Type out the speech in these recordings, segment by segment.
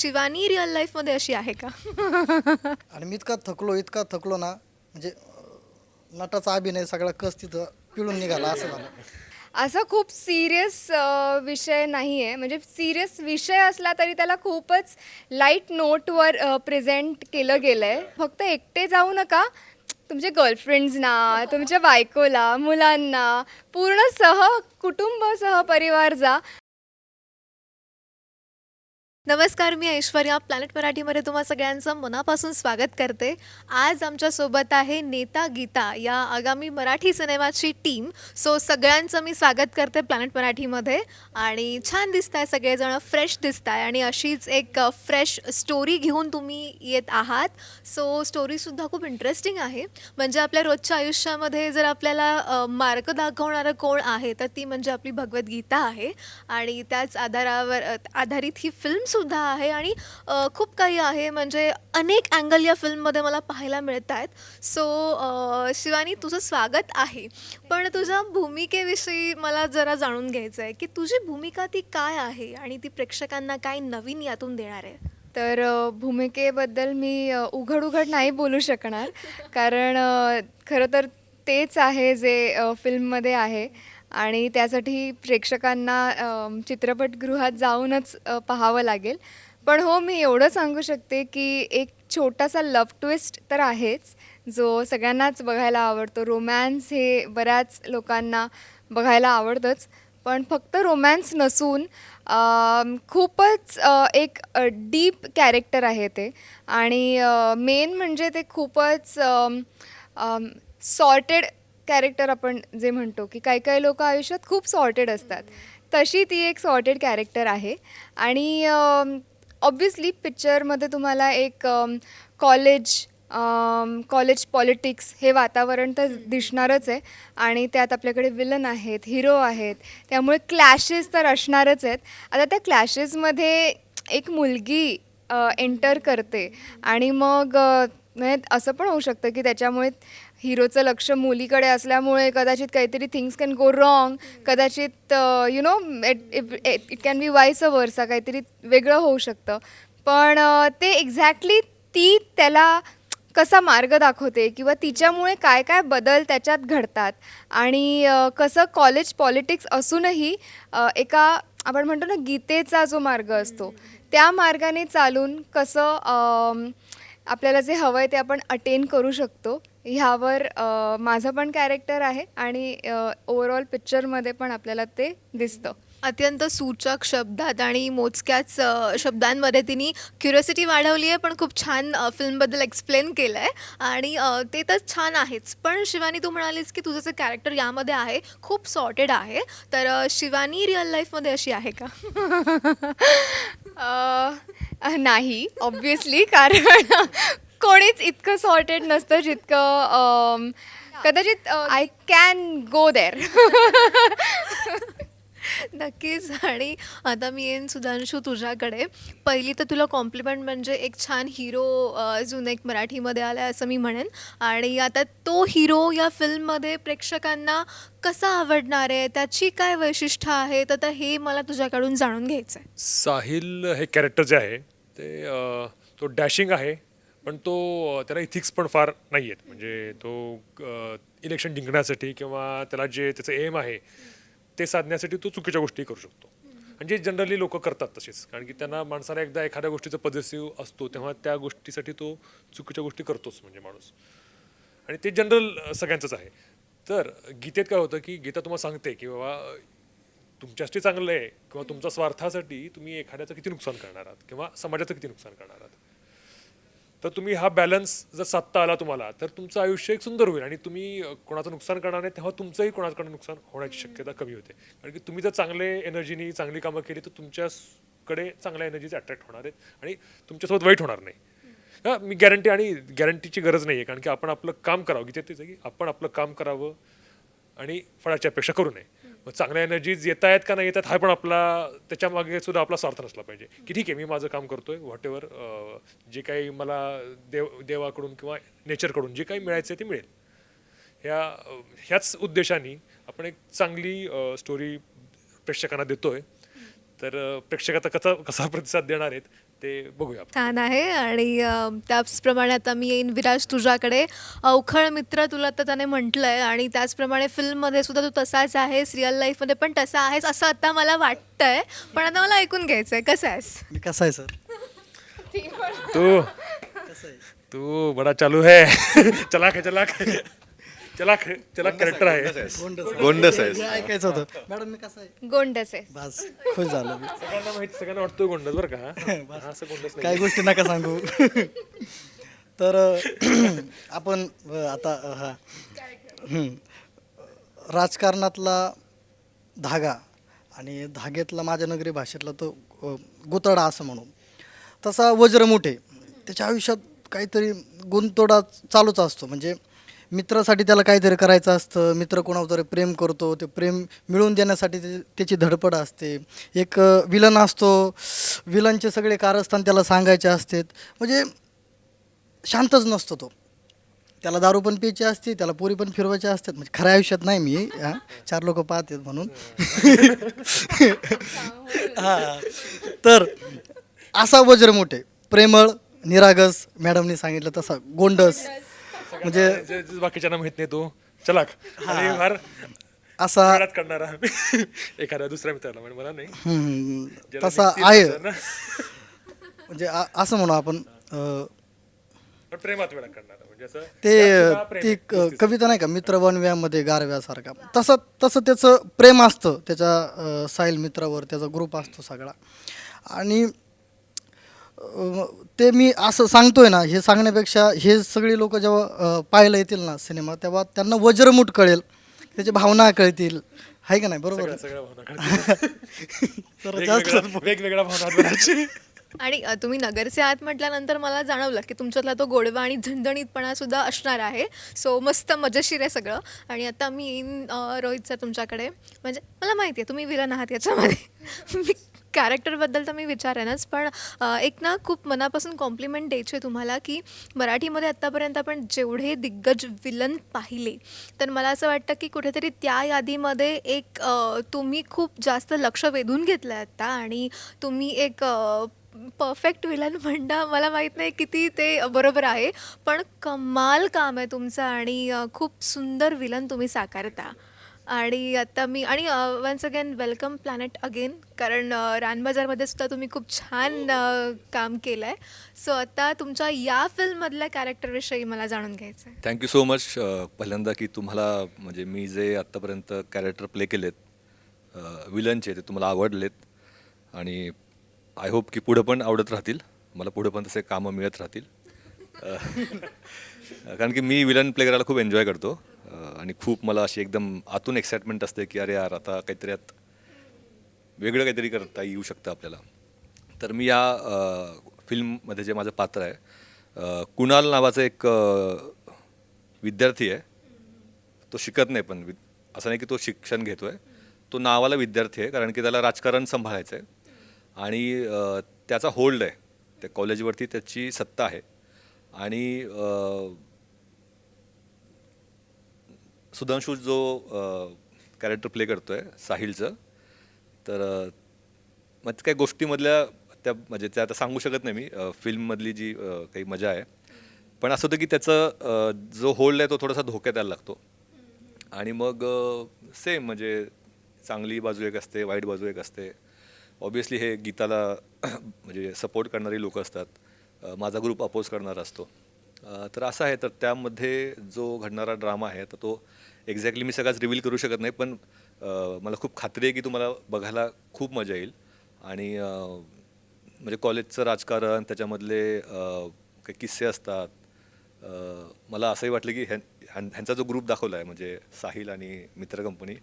Shivani real लाईफमध्ये अशी आहे का? आणि मी इतका थकलो इतका थकलो ना म्हणजे अं, नटाचा अभिनय सगळा कस तिथं पिळून निघाला असं झालं. असा खूप सिरियस विषय नाही आहे म्हणजे सिरियस विषय असला तरी त्याला खूपच लाइट नोटवर प्रेझेंट केलं गेलं आहे फक्त एकटे जाऊ नका. तुमच्या गर्लफ्रेंड्सना तुमच्या बायकोला मुलांना पूर्ण सह कुटुंब सह परिवार जा. नमस्कार मी ऐश्वर्या. प्लॅनेट मराठीमध्ये तुम्हा सगळ्यांचं मनापासून स्वागत करते. आज आमच्यासोबत आहे नेता गीता या आगामी मराठी सिनेमाची टीम सो सगळ्यांचं मी स्वागत करते प्लॅनेट मराठीमध्ये. आणि छान दिसत आहे सगळेजण फ्रेश दिसत आहे आणि अशीच एक फ्रेश स्टोरी घेऊन तुम्ही येत आहात. सो स्टोरीसुद्धा खूप इंटरेस्टिंग आहे. म्हणजे आपल्या रोजच्या आयुष्यामध्ये जर आपल्याला मार्ग दाखवणारं कोण आहे तर ती म्हणजे आपली भगवद्गीता आहे. आणि त्याच आधारावर आधारित ही फिल्म सुद्धा आहे आणि अ, खूप काही आहे. म्हणजे अनेक अँगल या फिल्ममध्ये मला पाहायला मिळत आहेत सो शिवानी तुझं स्वागत आहे. पण तुझ्या भूमिकेविषयी मला जरा जाणून घ्यायचं आहे की तुझी भूमिका ती काय आहे आणि ती प्रेक्षकांना काय नवीन यातून देणार आहे? तर अ, भूमिकेबद्दल मी अ, उघड उघड नाही बोलू शकणार. कारण अ, खरं तर तेच आहे जे अ, फिल्ममध्ये आहे. आणि त्यासाठी प्रेक्षकांना चित्रपटगृहात जाऊनच पाहावं लागेल. पण हो मी एवढं सांगू शकते की एक छोटासा लव्ह ट्विस्ट तर आहेच. जो सगळ्यांनाच बघायला आवडतो. रोमॅन्स हे बऱ्याच लोकांना बघायला आवडतंच. पण फक्त रोमॅन्स नसून खूपच एक डीप कॅरेक्टर आहे ते. आणि मेन म्हणजे ते खूपच सॉर्टेड कॅरेक्टर आपण जे म्हणतो की काही काही लोक आयुष्यात खूप सॉर्टेड असतात. तशी ती एक सॉर्टेड कॅरेक्टर आहे. आणि ऑब्विसली पिक्चरमध्ये तुम्हाला एक कॉलेज कॉलेज पॉलिटिक्स हे वातावरण तर दिसणारच आहे. आणि त्यात आपल्याकडे विलन आहेत हिरो आहेत. त्यामुळे क्लॅशेस तर असणारच आहेत. आता त्या क्लॅशेसमध्ये एक मुलगी एंटर करते. आणि मग म्हणजे असं पण होऊ शकतं की त्याच्यामुळे हिरोचं लक्ष मुलीकडे असल्यामुळे कदाचित काहीतरी थिंग्स कॅन गो रॉंग कदाचित you know it can be vice a versa काहीतरी वेगळं होऊ शकतं. पण ते एक्झॅक्टली ती त्याला कसा मार्ग दाखवते किंवा तिच्यामुळे काय काय बदल त्याच्यात घडतात आणि कसं कॉलेज पॉलिटिक्स असूनही एका आपण म्हणतो ना गीतेचा जो मार्ग असतो त्या मार्गाने चालून कसं आपल्याला जे हवं आहे ते आपण अटेन करू शकतो. ह्यावर माझं पण कॅरेक्टर आहे आणि ओव्हरऑल पिक्चरमध्ये पण आपल्याला ते दिसतं. अत्यंत सूचक शब्दात आणि मोजक्याच शब्दांमध्ये तिने क्युरियोसिटी वाढवली आहे पण खूप छान फिल्मबद्दल एक्सप्लेन केलं आहे आणि ते तर छान आहेच. पण शिवानी तू म्हणालीस की तुझं जे कॅरेक्टर यामध्ये आहे खूप सॉर्टेड आहे. तर शिवानी रिअल लाईफमध्ये अशी आहे का? अ, नाही ऑब्विसली कारण कोणीच इतकं सॉर्टेड नसतं जितकं अम, कदाचित आय कॅन गो देर नक्कीच. आणि आता मी येईन सुधांशू तुझ्याकडे. पहिली तर तुला कॉम्प्लिमेंट म्हणजे एक छान हिरो अजून एक मराठीमध्ये आला आहे असं मी म्हणेन. आणि आता तो हिरो या फिल्ममध्ये प्रेक्षकांना कसा आवडणार आहे? त्याची काय वैशिष्ट्य आहेत? आता हे मला तुझ्याकडून जाणून घ्यायचं आहे साहिल हे कॅरेक्टर जे आहे ते अ, तो डॅशिंग आहे पण तो अ, त्याला इथिक्स पण फार नाही आहेत म्हणजे तो इलेक्शन जिंकण्यासाठी किंवा त्याला जे त्याचं एम आहे ते साधण्यासाठी तो चुकीच्या गोष्टी करू शकतो. म्हणजे जनरली लोक करतात तसेच. कारण की त्यांना माणसाला एकदा एखाद्या गोष्टीचा पॉझिटिव्ह असतो तेव्हा त्या गोष्टीसाठी तो चुकीच्या गोष्टी करतोच म्हणजे माणूस. आणि ते जनरल सगळ्यांचंच आहे. तर गीतेत काय होतं की गीता तुम्हाला सांगते की बाबा तुमच्यासाठी चांगलं आहे किंवा तुमच्या स्वार्थासाठी तुम्ही एखाद्याचं किती नुकसान करणार आहात किंवा समाजाचं किती नुकसान करणार आहात. तर तुम्ही हा बॅलन्स जर साधता आला तुम्हाला तर तुमचं आयुष्य एक सुंदर होईल. आणि तुम्ही कोणाचं नुकसान करणार नाही तेव्हा तुमचंही कोणाकडे नुकसान होण्याची शक्यता कमी होते. कारण की तुम्ही जर चांगले एनर्जीनी चांगली कामं केली तर तुमच्याकडे चांगल्या एनर्जीचे अट्रॅक्ट होणार आहेत. आणि तुमच्यासोबत वाईट होणार नाही. हा मी गॅरंटी आणि गॅरंटीची गरज नाही आहे कारण की आपण आपलं काम करावं. की तेच आहे की आपण आपलं काम करावं आणि फळाची अपेक्षा करू नये. मग चांगल्या एनर्जीज येत आहेत का नाही येतात हा पण आपला त्याच्यामागे सुद्धा आपला स्वार्थ नसला पाहिजे. की ठीक आहे मी माझं काम करतोय व्हॉट एव्हर जे काही मला देव देवाकडून किंवा नेचरकडून जे काही मिळायचं आहे ते मिळेल. ह्या ह्याच उद्देशाने आपण एक चांगली स्टोरी प्रेक्षकांना देतोय. तर प्रेक्षक आता कसा कसा प्रतिसाद देणार आहेत ते बघूया छान आहे. आणि अ, त्याचप्रमाणे आता मी येईन विराज तुझ्याकडे. अवखळ मित्र तुला तर त्याने म्हटलंय आणि त्याचप्रमाणे फिल्ममध्ये सुद्धा तू तसाच आहेस रिअल लाईफमध्ये पण तसा आहेस असं आता मला वाटतंय. पण आता मला ऐकून घ्यायचं आहे कसं आहेस? मी कसा आहे सर? तू. तू बडा चालू है चलाक है चलाक है चलाक है चलाक कॅरेक्टर आहे गोंडस आहेस हे ऐकायचं होतं. मॅडम मी कसा आहे? गोंडस आहे. बस खुश झालो मी. सगळ्यांना माहिती सगळ्यांना वाटतोय गोंडस बरं का हा? असं गोंडस नाही. काही गोष्टी नका सांगू. तर अं, आपण अं, आता अं, हा. राजकारणातला धागा आणि धाग्यातला माझ्या नगरी भाषेतला तो अं, गुतडा असं म्हणू. तसा वज्रमुठे त्याच्या आयुष्यात काहीतरी गुंतोडा चालूच असतो. म्हणजे मित्रासाठी त्याला काहीतरी करायचं असतं मित्र कोणावर प्रेम करतो ते प्रेम मिळवून देण्यासाठी ते- त्याची धडपड असते. एक विलन असतो विलनचे सगळे कारस्थान त्याला सांगायचे असतात. म्हणजे शांतच नसतो तो. त्याला दारू पण प्यायची असते त्याला पोरी पण फिरवायचे असतात. म्हणजे खऱ्या आयुष्यात नाही मी हां चार लोक पाहतात म्हणून. हा. तर असा वज्र मोठे. प्रेमळ निरागस मॅडमनी सांगितलं तसा गोंडस. म्हणजे बाकीच्यांना माहीत नाही तो. चलाक. आणि फार असा करणारा. एखाद्या दुसऱ्या मित्राला म्हणजे मला नाही. हम्म, ज्याला तसा आहे. ना. म्हणजे आ- असं म्हणू आपण अं, पण प्रेमात वेळा करणारा. म्हणजे असं ते त्यात सुद्धा प्रेम ती. क- कविता नाही का? मित्र वनव्यामध्ये गारव्यासारखा. तसं तसं त्याचं प्रेम असतं. त्याच्या अं, साहिल मित्रावर त्याचा ग्रुप असतो सगळा. आणि ते मी असं सांगतोय ना हे सांगण्यापेक्षा हे सगळी लोक जेव्हा पाहायला येतील ना सिनेमा तेव्हा त्यांना वज्रमुठ कळेल त्याची भावना कळतील. आहे का नाही? बरोबर? जास्त वेगवेगळ्या भावना आणि तुम्ही नगरचे आहात म्हटल्यानंतर मला जाणवलं की तुमच्यातला तो गोडवा आणि झणझणीतपणा सुद्धा असणार आहे. सो मस्त मजेशीर आहे सगळं. आणि आता मी येईन रोहितचं तुमच्याकडे म्हणजे मला माहिती आहे तुम्ही विलन आहात याच्यामध्ये. मी कॅरेक्टरबद्दल तर मी विचारेनच पण एक ना खूप मनापासून कॉम्प्लिमेंट द्यायचे आहे तुम्हाला की मराठीमध्ये आत्तापर्यंत आपण जेवढे दिग्गज विलन पाहिले तर मला असं वाटतं की कुठेतरी त्या यादीमध्ये एक तुम्ही खूप जास्त लक्ष वेधून घेतलं आहे आत्ता आणि तुम्ही एक परफेक्ट विलन म्हणणं मला माहीत नाही किती ते बरोबर आहे पण कमाल काम आहे तुमचं आणि खूप सुंदर विलन तुम्ही साकारता. आणि आता मी आणि once again welcome planet again कारण अ, रानबाजारमध्ये सुद्धा तुम्ही खूप छान अ, काम केलं आहे सो आता तुमच्या या फिल्ममधल्या कॅरेक्टरविषयी मला जाणून घ्यायचं आहे थँक्यू सो मच पहिल्यांदा की तुम्हाला म्हणजे मी जे आत्तापर्यंत कॅरेक्टर प्ले केलेत विलनचे ते तुम्हाला आवडलेत. आणि आय होप की पुढं पण आवडत राहतील. मला पुढं पण तसे कामं मिळत राहतील. अ, कारण की मी विलन प्ले करायला खूप एन्जॉय करतो. आणि खूप मला अशी एकदम आतून एक्साइटमेंट असते की अरे यार आता काहीतरी आत वेगळं काहीतरी करता येऊ शकतं आपल्याला. तर मी या फिल्ममध्ये जे माझं पात्र आहे कुणाल नावाचा एक विद्यार्थी आहे. तो शिकत नाही पण वि- असं नाही की तो शिक्षण घेतो आहे तो नावाला विद्यार्थी आहे कारण की त्याला राजकारण सांभाळायचं आहे. आणि त्याचा होल्ड आहे. त्या कॉलेजवरती त्याची सत्ता आहे. आणि सुधांशू जो कॅरेक्टर प्ले करतो आहे साहिलचं तर मग ते काही गोष्टीमधल्या त्या म्हणजे त्या आता सांगू शकत नाही मी फिल्ममधली जी काही मजा आहे. पण असं होतं की त्याचं जो होल्ड आहे तो थोडासा धोक्यात यायला लागतो. आणि मग सेम म्हणजे चांगली बाजू एक असते वाईट बाजू एक असते. ऑब्वियसली हे गीताला म्हणजे सपोर्ट करणारी लोक असतात. माझा ग्रुप अपोज करणारा असतो. तर असं आहे तर त्यामध्ये जो घडणारा ड्रामा आहे तर तो एक्झॅक्टली मी सगळाच रिव्हील करू शकत नाही पण मला खूप खात्री आहे की तुम्हाला बघायला खूप मजा येईल. आणि म्हणजे कॉलेजचं राजकारण त्याच्यामधले काही किस्से असतात. मला असंही वाटलं की ह्यां ह्यां- ह्यांचा जो ग्रुप दाखवला आहे म्हणजे साहिल आणि मित्र कंपनी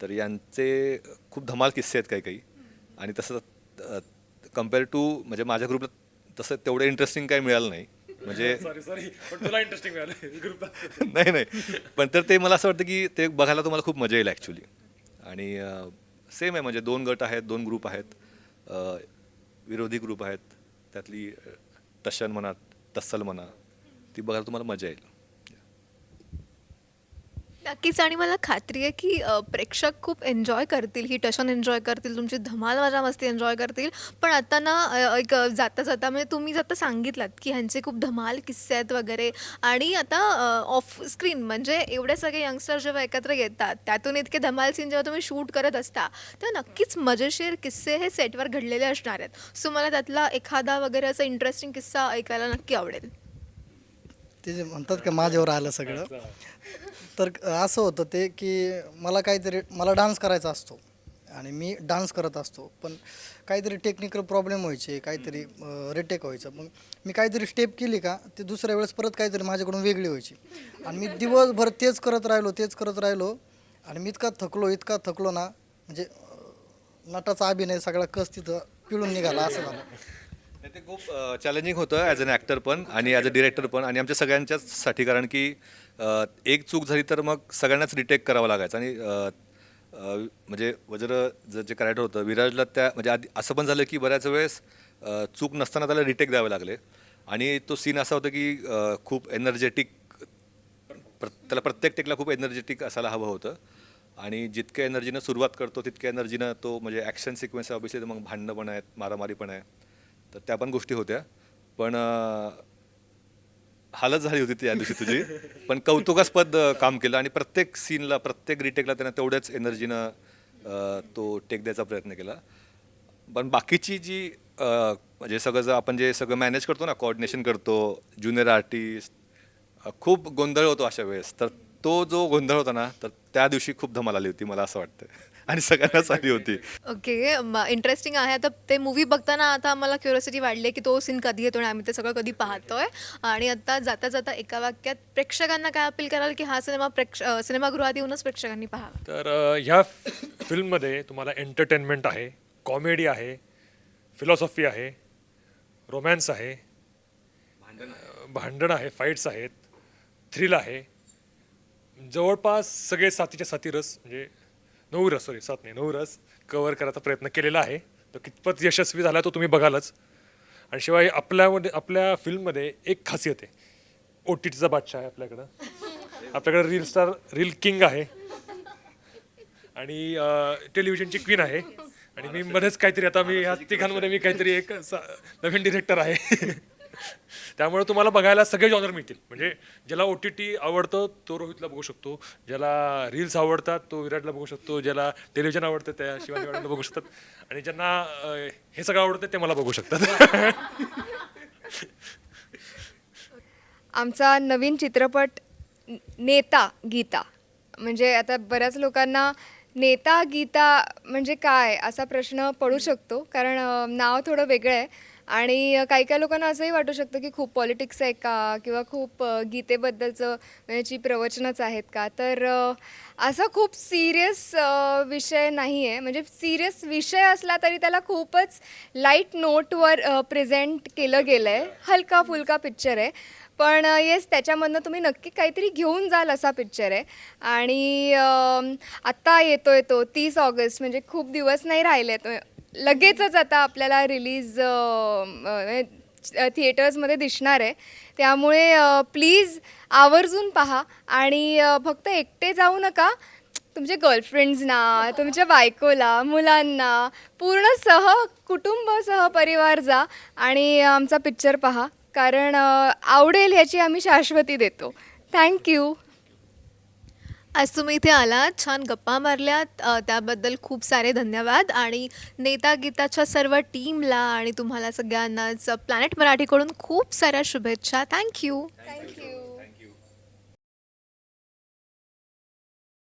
तर यांचे खूप धमाल किस्से आहेत काही काही आणि तसं कंपेअर टू म्हणजे माझ्या ग्रुपला तसं तेवढं इंटरेस्टिंग काही मिळालं नाही. म्हणजे सॉरी सॉरी पण तुला इंटरेस्टिंग मिळालं. ग्रुप नाही नाही. पण तर ते मला असं वाटतं की ते बघायला तुम्हाला खूप मजा येईल ॲक्च्युली आणि सेम आहे म्हणजे दोन गट आहेत दोन ग्रुप आहेत. विरोधी ग्रुप आहेत. त्यातली टशन म्हणा टस्सल म्हणा ती बघायला तुम्हाला मजा येईल. नक्कीच. आणि मला खात्री आहे की अ, प्रेक्षक खूप एन्जॉय करतील. ही टशन एन्जॉय करतील. तुमची धमाल मजा मस्ती एन्जॉय करतील. पण आता ना अ, एक अ, जाता जाता म्हणजे तुम्ही जाता सांगितलात की ह्यांचे खूप धमाल किस्से आहेत वगैरे. आणि आता ऑफ स्क्रीन म्हणजे एवढे सगळे यंगस्टर जेव्हा एकत्र येतात त्यातून इतके धमाल सीन जेव्हा तुम्ही शूट करत असता तेव्हा नक्कीच मजेशीर किस्से हे सेटवर घडलेले असणार आहेत. सो मला त्यातला एखादा वगैरे असा इंटरेस्टिंग किस्सा ऐकायला नक्की आवडेल. ते जे म्हणतात का माझ्यावर आलं सगळं. तर असं होतं ते की मला काहीतरी मला डान्स करायचा असतो. आणि मी डान्स करत असतो. पण काहीतरी टेक्निकल प्रॉब्लेम व्हायचे काहीतरी रिटेक व्हायचं. मग मी काहीतरी स्टेप केली का ते दुसऱ्या वेळेस परत काहीतरी माझ्याकडून वेगळी व्हायची. आणि मी दिवसभर तेच करत राहिलो तेच करत राहिलो. आणि मी इतका थकलो इतका थकलो ना म्हणजे नटाचा अभिनय सगळा कस तिथं पिळून निघाला असं झालं. ते खूप चॅलेंजिंग होतं ॲज अन ॲक्टर पण आणि ॲज अ डिरेक्टर पण आणि आमच्या सगळ्यांच्याचसाठी कारण की एक चूक झाली तर मग सगळ्यांनाच रिटेक करावं लागायचं. आणि म्हणजे वज्र जर जे कॅरेक्टर होतं विराजला त्या म्हणजे आधी असं पण झालं की बऱ्याच वेळेस चूक नसताना त्याला रिटेक द्यावे लागले. आणि तो सीन असा होता की खूप एनर्जेटिक प्र त्याला प्रत्येक टेकला खूप एनर्जेटिक असायला हवं होतं. आणि जितक्या एनर्जीनं सुरुवात करतो तितक्या एनर्जीनं तो म्हणजे ॲक्शन सिक्वेन्स ऑबियसली मग भांडणं पण आहेत मारामारी पण आहे. तर त्या पण गोष्टी होत्या. पण हालत झाली होती त्या दिवशी तुझी. पण कौतुकास्पद काम केलं आणि प्रत्येक सीनला प्रत्येक रिटेकला त्यानं तेवढ्याच एनर्जीनं तो टेक द्यायचा प्रयत्न केला. पण बाकीची जी म्हणजे सगळं जर आपण जे सगळं मॅनेज करतो ना कोऑर्डिनेशन करतो ज्युनियर आर्टिस्ट खूप गोंधळ होतो अशा वेळेस. तर तो जो गोंधळ होता ना तर त्या दिवशी खूप धमाल आली होती मला असं वाटतं आणि सगळ्यांनाच आली होती. ओके इंटरेस्टिंग आहे. आता ते मूवी बघताना आता आम्हाला क्युरियोसिटी वाढली आहे की तो सीन कधी येतो आणि आम्ही ते सगळं कधी पाहतोय. आणि आता जाता जाता एका वाक्यात प्रेक्षकांना काय अपील कराल की हा सिनेमा प्रेक्ष सिनेमागृहात येऊनच प्रेक्षकांनी पाहावा? तर ह्या फिल्ममध्ये तुम्हाला एंटरटेनमेंट आहे कॉमेडी आहे फिलॉसॉफी आहे रोमॅन्स आहे भांडण आहे. फाईट्स आहेत थ्रिल आहे. जवळपास सगळे साथीच्या साथी रस म्हणजे नऊ रस सॉरी सात नाही नऊ रस कवर करायचा प्रयत्न केलेला आहे. तो कितपत यशस्वी झाला तो तुम्ही बघालच. आणि शिवाय आपल्यामध्ये आपल्या फिल्ममध्ये एक खासियत आहे. ओ टी टीचा बादशाह आहे आपल्याकडं. आपल्याकडं रील स्टार रील किंग आहे. आणि टेलिव्हिजनची क्वीन आहे. आणि मी मध्येच काहीतरी आता मी ह्या तिघांमध्ये मी काहीतरी एक सा- नवीन डिरेक्टर आहे. त्यामुळे तुम्हाला बघायला सगळे जॉनर मिळतील. म्हणजे ज्याला ओ टी टी आवडतं तो रोहितला बघू शकतो. ज्याला रील्स आवडतात तो विराटला बघू शकतो. ज्याला टेलिव्हिजन आवडतं त्या शिवाजी बघू शकतात. आणि ज्यांना अं, हे सगळं आवडतं ते मला बघू शकतात. आमचा नवीन चित्रपट न- नेता गीता. म्हणजे आता बऱ्याच लोकांना नेता गीता म्हणजे काय असा प्रश्न पडू शकतो. कारण अ, नाव थोडं वेगळं आहे. आणि काही काही लोकांना असंही वाटू शकतं की खूप पॉलिटिक्स आहे का किंवा खूप गीतेबद्दलचं याची प्रवचनच आहेत का? तर असा खूप सिरियस विषय नाही आहे म्हणजे सिरियस विषय असला तरी त्याला खूपच लाइट नोटवर प्रेझेंट केलं गेलं आहे हलका फुलका पिक्चर आहे. पण येस त्याच्यामधनं तुम्ही नक्की काहीतरी घेऊन जाल असा पिक्चर आहे. आणि आत्ता येतो तो तीस ऑगस्ट. म्हणजे खूप दिवस नाही राहिले तो लगेचच आता आपल्याला रिलीज थिएटर्समध्ये दिसणार आहे. त्यामुळे प्लीज आवर्जून पहा आणि फक्त एकटे जाऊ नका. तुमच्या गर्लफ्रेंड्सना तुमच्या बायकोला मुलांना पूर्ण सह कुटुंब सहपरिवार जा आणि आमचा पिक्चर पहा. कारण आवडेल ह्याची आम्ही शाश्वती देतो. थँक्यू आज तुम्ही इथे आलात छान गप्पा मारल्यात. अ, त्याबद्दल खूप सारे धन्यवाद. आणि नेता गीताच्या सर्व टीमला आणि तुम्हाला सगळ्यांनाच प्लॅनेट मराठीकडून खूप साऱ्या शुभेच्छा. Thank you thank you